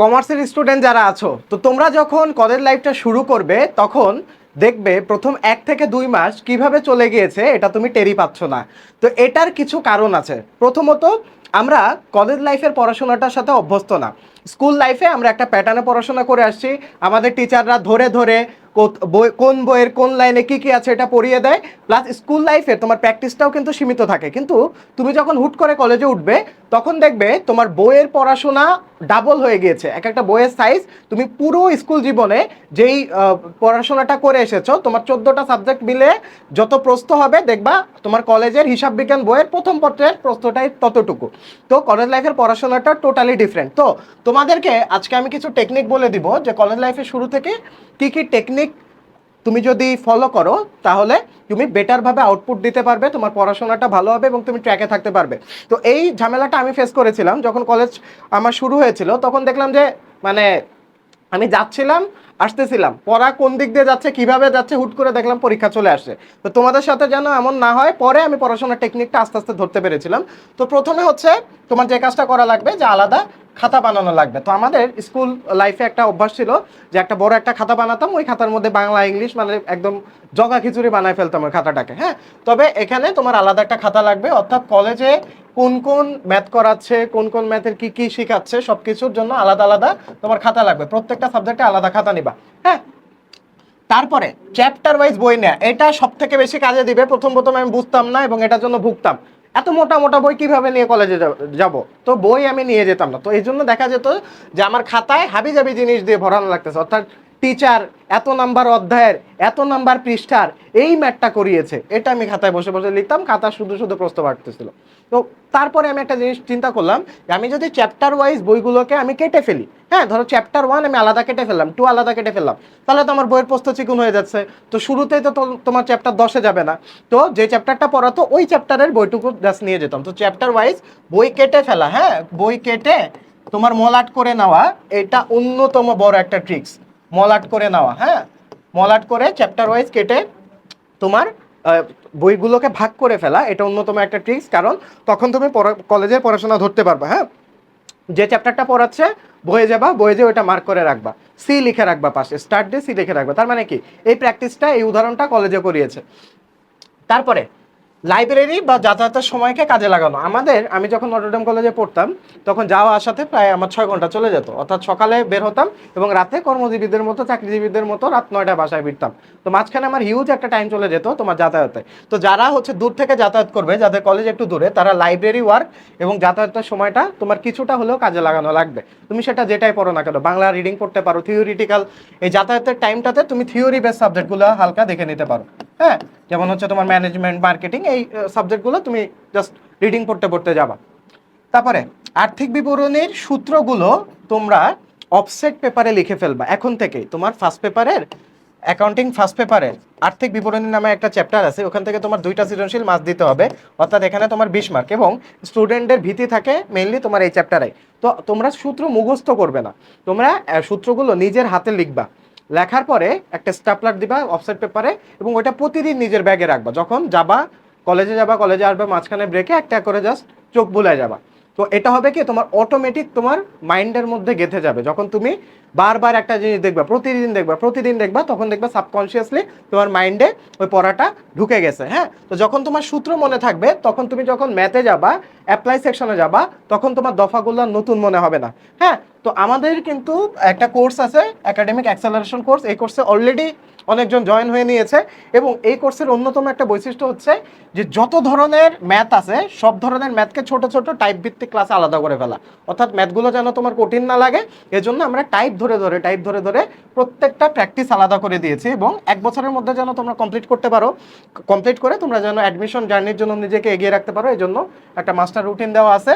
কমার্সের স্টুডেন্ট যারা আছো, তো তোমরা যখন কলেজ লাইফটা শুরু করবে, তখন দেখবে প্রথম এক থেকে দুই মাস কীভাবে চলে গিয়েছে, এটা তুমি টেরি পাচ্ছ না। তো এটার কিছু কারণ আছে। প্রথমত, আমরা কলেজ লাইফের পড়াশোনাটার সাথে অভ্যস্ত না। স্কুল লাইফে আমরা একটা প্যাটার্নে পড়াশোনা করে আসছি। আমাদের টিচাররা ধরে ধরে কোন বইয়ের কোন লাইনে কি কি আছে এটা পড়িয়ে দেয়। প্লাস স্কুল লাইফে তোমার প্র্যাকটিসটাও কিন্তু সীমিত থাকে। কিন্তু তুমি যখন হুট করে কলেজে উঠবে তখন দেখবে তোমার বইয়ের পড়াশোনা ডাবল হয়ে গিয়েছে। এক একটা বইয়ের সাইজ তুমি পুরো স্কুল জীবনে যেই পড়াশোনাটা করে এসেছ, তোমার চোদ্দোটা সাবজেক্ট মিলে যত প্রস্থ হবে, দেখবা তোমার কলেজের হিসাব বিজ্ঞান বইয়ের প্রথম পত্রের প্রস্তটাই ততটুকু। তো কলেজ লাইফের পড়াশোনাটা টোটালি ডিফারেন্ট তো তোমাদেরকে আজকে আমি কিছু টেকনিক বলে দিব যে কলেজ লাইফের শুরু থেকে কি কি টেকনিক তুমি যদি ফলো করো, তাহলে তুমি বেটারভাবে আউটপুট দিতে পারবে, তোমার পড়াশোনাটা ভালো হবে এবং তুমি ট্র্যাকে থাকতে পারবে। তো এই ঝামেলাটা আমি ফেস করেছিলাম, যখন কলেজ আমার শুরু হয়েছিল, তখন দেখলাম যে মানে আমি যাচ্ছিলাম, আসতেছিলাম। পড়া কোন দিক দিয়ে যাচ্ছে, কীভাবে যাচ্ছে, হুট করে দেখলাম পরীক্ষা চলে আসছে। তো তোমাদের সাথে যেন এমন না হয়, পরে আমি পড়াশোনার টেকনিকটা আস্তে আস্তে ধরতে পেরেছিলাম। তো প্রথমে হচ্ছে তোমার যে কাজটা করা লাগবে যে আলাদা খাতা বানানো লাগবে। তো আমাদের স্কুল লাইফে একটা অভ্যাস ছিল যে একটা বড় একটা খাতা বানাতাম, ওই খাতার মধ্যে বাংলা, ইংলিশ মানে একদম জগা খিচুড়ি বানায় ফেলতাম ওই খাতাটাকে হ্যাঁ? তবে এখানে তোমার আলাদা একটা খাতা লাগবে, অর্থাৎ কলেজে কোন কোন ম্যাথ করাচ্ছে, কোন কোন ম্যাথের কি কি শেখাচ্ছে সব কিছুর জন্য আলাদা আলাদা তোমার খাতা লাগবে, প্রত্যেকটা সাবজেক্টে আলাদা খাতা নিবা হ্যাঁ? তারপরে চ্যাপ্টার ওয়াইজ বই নেয়া, এটা সব থেকে বেশি কাজে দিবে, প্রথম প্রথম আমি বুঝতাম না এবং এটার জন্য ভুগতাম। এত মোটা মোটা বই কীভাবে নিয়ে কলেজে যাব তো বই আমি নিয়ে যেতাম না। তো এই জন্য দেখা যেত যে আমার খাতায় হাবি জাবি জিনিস দিয়ে ভরানো লাগতেছে। অর্থাৎ টিচার, এত নাম্বার অধ্যায়ের, এত নাম্বার পৃষ্ঠার, এই ম্যাটটা করিয়েছে। এটা আমি খাতায় বসে বসে লিখতাম, খাতা শুধু শুধু প্রশ্ন বাড়তেছিল। তো তারপরে আমি একটা জিনিস চিন্তা করলাম যে আমি যদি চ্যাপ্টার ওয়াইজ বইগুলোকে আমি কেটে ফেলি হ্যাঁ ধরো চ্যাপ্টার ওয়ান আমি আলাদা কেটে ফেললাম টু আলাদা কেটে ফেললাম, তাহলে তো আমার বইয়ের প্রস্থ চিকুন হয়ে যাচ্ছে। তো শুরুতেই তো- তোমার চ্যাপ্টার দশে যাবে না। তো যে চ্যাপ্টারটা পড়াতো ওই চ্যাপ্টারের বইটুকু জাস্ট নিয়ে যেতাম। তো চ্যাপ্টার ওয়াইজ বই কেটে ফেলা হ্যাঁ বই কেটে তোমার মলাট করে নেওয়া, এটা অন্যতম বড় একটা ট্রিক্স মলাট করে নেওয়া হ্যাঁ? মলাট করে চ্যাপ্টার ওয়াইজ কেটে তোমার বইগুলোকে ভাগ করে ফেলা। এটা অন্যতম একটা ট্রিক্স কারণ তখন তুমি কলেজের পড়াশোনা ধরতে পারবে হ্যাঁ? যে চ্যাপ্টারটা পড়াচ্ছে, বইয়ে যাবা বয়ে যে ওইটা মার্ক করে রাখবা। সি লিখে রাখবা পাশে স্টার্ট ডে সি লিখে রাখবা। তার মানে কি? এই প্র্যাকটিসটা এই উদাহরণটা কলেজে করিয়েছে। তারপরে লাইব্রেরি বা যাতায়াতের সময়কে কাজে লাগানো। আমাদের, আমি যখন নটরডেম কলেজে পড়তাম, তখন যাওয়া আসাতে প্রায় আমার ছয় ঘণ্টা চলে যেত। অর্থাৎ সকালে বের হতাম এবং রাতে কর্মজীবীদের মতো, চাকরিজীবীদের মতো রাত নয়টা বাসায় ফিরতাম। তো মাঝখানে আমার হিউজ একটা টাইম চলে যেত তোমার যাতায়াতে। তো যারা হচ্ছে দূর থেকে যাতায়াত করবে, যাদের কলেজ একটু দূরে, তারা লাইব্রেরি ওয়ার্ক এবং যাতায়াতের সময়টা তোমার কিছুটা হলেও কাজে লাগানো লাগবে। তুমি সেটা যেটাই পড়ো না কেন, বাংলা রিডিং করতে পারো থিওরিটিক্যাল এই যাতায়াতের টাইমটাতে তুমি থিওরি বেস সাবজেক্টগুলো হালকা দেখে নিতে পারো। হ্যাঁ যেমন হচ্ছে তোমার ম্যানেজমেন্ট মার্কেটিং এই সাবজেক্টগুলো তুমি জাস্ট রিডিং পড়তে পড়তে যাবা। তারপরে আর্থিক বিবরণীর সূত্রগুলো তোমরা অফসেট পেপারে লিখে ফেলবা। এখন থেকেই তোমার ফার্স্ট পেপারের অ্যাকাউন্টিং ফার্স্ট পেপারের আর্থিক বিবরণী নামে একটা চ্যাপ্টার আছে, ওখান থেকে তোমার দুইটা সৃজনশীল মাস দিতে হবে। অর্থাৎ এখানে তোমার বিশ মার্ক এবং স্টুডেন্টদের ভীতি থাকে মেইনলি তোমার এই চ্যাপ্টারে তো তোমরা সূত্র মুখস্থ করবে না। তোমরা সূত্রগুলো নিজের হাতে লিখবা। লেখার পরে একটা স্টাপলার দিবা অফসেট পেপারে এবং ওইটা প্রতিদিন নিজের ব্যাগে রাখবা। যখন যাবা কলেজে যাবা কলেজে আসবে, মাঝখানে ব্রেকে একটা করে জাস্ট চোখ বুলায় যাবা। তো এটা হবে কি, তোমার অটোমেটিক তোমার মাইন্ডের মধ্যে গেঁথে যাবে। যখন তুমি বারবার একটা জিনিস দেখবা, প্রতিদিন দেখবা প্রতিদিন দেখবা, তখন দেখবা সাবকনসিয়াসলি তোমার মাইন্ডে ওই পড়াটা ঢুকে গেছে হ্যাঁ? তো যখন তোমার সূত্র মনে থাকবে, তখন তুমি যখন ম্যাথে যাবা অ্যাপ্লাই সেকশনে যাবা, তখন তোমার দফাগুলো নতুন মনে হবে না হ্যাঁ? তো আমাদের কিন্তু একটা কোর্স আছে একাডেমিক অ্যাক্সেলারেশন কোর্স এই কোর্সে অলরেডি অনেকজন জয়েন হয়ে নিয়েছে এবং এই কোর্সের অন্যতম একটা বৈশিষ্ট্য হচ্ছে যে যত ধরনের ম্যাথ আছে, সব ধরনের ম্যাথকে ছোট ছোট টাইপ ভিত্তিক ক্লাসে আলাদা করে ফেলা। অর্থাৎ ম্যাথগুলো যেন তোমার কঠিন না লাগে, এজন্য আমরা টাইপ ধরে ধরে টাইপ ধরে ধরে প্রত্যেকটা প্র্যাকটিস আলাদা করে দিয়েছি এবং এক বছরের মধ্যে যেন তোমরা কমপ্লিট করতে পারো। কমপ্লিট করে তোমরা যেন অ্যাডমিশন জার্নির জন্য নিজেকে এগিয়ে রাখতে পারো এই জন্য একটা মাস্টার রুটিন দেওয়া আছে।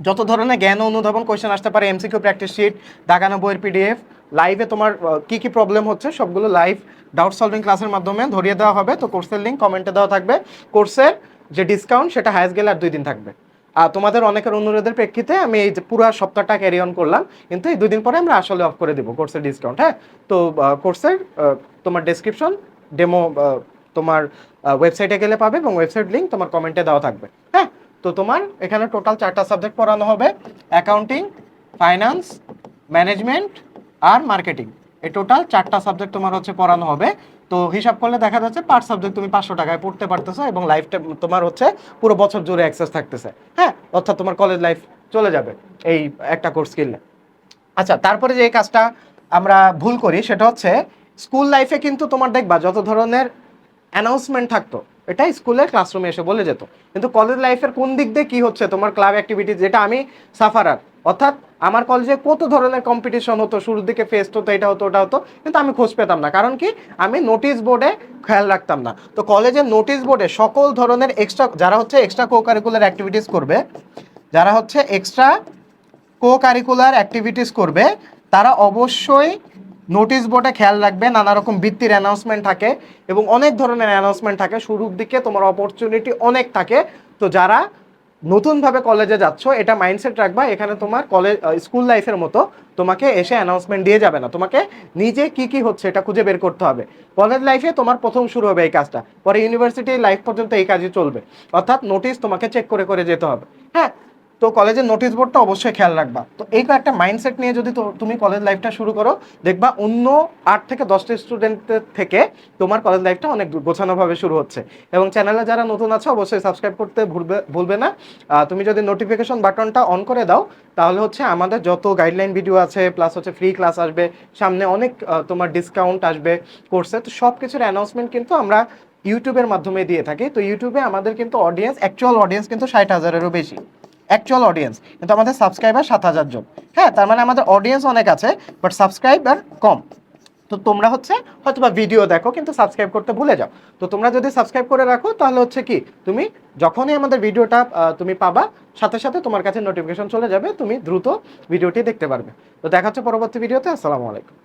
যত ধরনের জ্ঞান অনুধাবন কোয়েশ্চেন আসতে পারে এমসিকিউ প্র্যাকটিস শিট দাগানো বইয়ের পিডিএফ লাইভে তোমার কি কি প্রবলেম হচ্ছে সবগুলো লাইভ ডাউট সলভিং ক্লাসের মাধ্যমে ধরিয়ে দেওয়া হবে। তো কোর্সের লিঙ্ক কমেন্টে দেওয়া থাকবে। কোর্সের যে ডিসকাউন্ট সেটা হায়েস্ট গেলে আর দুই দিন থাকবে। আর তোমাদের অনেকের অনুরোধের প্রেক্ষিতে আমি এই যে পুরো সপ্তাহটা ক্যারি অন করলাম, কিন্তু এই দুই দিন পরে আমরা আসলে অফ করে দেবো কোর্সের ডিসকাউন্ট হ্যাঁ? তো কোর্সের তোমার ডেসক্রিপশন ডেমো তোমার ওয়েবসাইটে গেলে পাবে এবং ওয়েবসাইট লিঙ্ক তোমার কমেন্টে দেওয়া থাকবে হ্যাঁ? তো তোমার এখানে টোটাল চারটা সাবজেক্ট পড়ানো হবে অ্যাকাউন্টিং ফাইন্যান্স ম্যানেজমেন্ট আর মার্কেটিং এই টোটাল চারটা সাবজেক্ট তোমার হচ্ছে পড়ানো হবে। তো হিসাব করলে দেখা যাচ্ছে পার সাবজেক্ট তুমি পাঁচশো টাকায় পড়তে পারতেছো এবং লাইফটা তোমার হচ্ছে পুরো বছর জুড়ে অ্যাক্সেস থাকতেছে। হ্যাঁ অর্থাৎ তোমার কলেজ লাইফ চলে যাবে এই একটা কোর্স কিনলে। আচ্ছা তারপরে যে কাজটা আমরা ভুল করি, সেটা হচ্ছে স্কুল লাইফে কিন্তু তোমার দেখবা যত ধরনের অ্যানাউন্সমেন্ট থাকতো এটা স্কুলে ক্লাসরুমে এসে বলে যেত। কিন্তু কলেজ লাইফের কোন দিক দিয়ে কী হচ্ছে? তোমার ক্লাব অ্যাক্টিভিটি যেটা আমি সাফারার অর্থাৎ আমার কলেজে কত ধরনের কম্পিটিশন হতো? শুরুর দিকে ফেস্ট হতো, এটা হতো, ওটা হতো, কিন্তু আমি খোঁজ পেতাম না। কারণ কি? আমি নোটিশ বোর্ডে খেয়াল রাখতাম না। তো কলেজের নোটিশ বোর্ডে সকল ধরনের এক্সট্রা যারা হচ্ছে এক্সট্রা কো কারিকুলার অ্যাক্টিভিটিস করবে, যারা হচ্ছে এক্সট্রা কো কারিকুলার অ্যাক্টিভিটিস করবে, তারা অবশ্যই নোটিশ বোর্ডে খেয়াল রাখবে নানা রকম বৃত্তির অ্যানাউন্সমেন্ট থাকে এবং অনেক ধরনের অ্যানাউন্সমেন্ট থাকে। শুরুর দিকে তোমার অপরচুনিটি অনেক থাকে। তো যারা নতুনভাবে কলেজে যাচ্ছ, এটা মাইন্ডসেট রাখবা, এখানে তোমার কলেজ স্কুল লাইফের মতো তোমাকে এসে অ্যানাউন্সমেন্ট দিয়ে যাবে না। তোমাকে নিজে কি কি হচ্ছে এটা খুঁজে বের করতে হবে। কলেজ লাইফে তোমার প্রথম শুরু হবে এই কাজটা। পরে ইউনিভার্সিটি লাইফ পর্যন্ত এই কাজই চলবে। অর্থাৎ নোটিশ তোমাকে চেক করে করে যেতে হবে। হ্যাঁ? তো কলেজের নোটিশ বোর্ডটা অবশ্যই খেয়াল রাখবা। তো এই একটা মাইন্ডসেট নিয়ে যদি তুমি কলেজ লাইফটা শুরু করো, দেখবা অন্য আট থেকে দশটা স্টুডেন্টের থেকে তোমার কলেজ লাইফটা অনেক গোছানোভাবে শুরু হচ্ছে। এবং চ্যানেলে যারা নতুন আছে, অবশ্যই সাবস্ক্রাইব করতে ভুলবে ভুলবে না। তুমি যদি নোটিফিকেশন বাটনটা অন করে দাও, তাহলে হচ্ছে আমাদের যত গাইডলাইন ভিডিও আছে প্লাস হচ্ছে ফ্রি ক্লাস আসবে, সামনে অনেক তোমার ডিসকাউন্ট আসবে কোর্সে তো সব কিছুর অ্যানাউন্সমেন্ট কিন্তু আমরা ইউটিউবের মাধ্যমে দিয়ে থাকি। তো ইউটিউবে আমাদের কিন্তু অডিয়েন্স অ্যাকচুয়াল অডিয়েন্স কিন্তু ষাট হাজারেরও বেশি। অ্যাকচুয়াল অডিয়েন্স কিন্তু আমাদের সাবস্ক্রাইবার সাত হাজার জন। হ্যাঁ তার মানে আমাদের অডিয়েন্স অনেক আছে বাট সাবস্ক্রাইবার কম। তো তোমরা হচ্ছে হয়তো বা ভিডিও দেখো, কিন্তু সাবস্ক্রাইব করতে ভুলে যাও। তো তোমরা যদি সাবস্ক্রাইব করে রাখো, তাহলে হচ্ছে কি, তুমি যখনই আমাদের ভিডিওটা তুমি পাবা, সাথে সাথে তোমার কাছে নোটিফিকেশন চলে যাবে, তুমি দ্রুত ভিডিওটি দেখতে পারবে। তো দেখা হচ্ছে পরবর্তী ভিডিওতে আসসালামু আলাইকুম।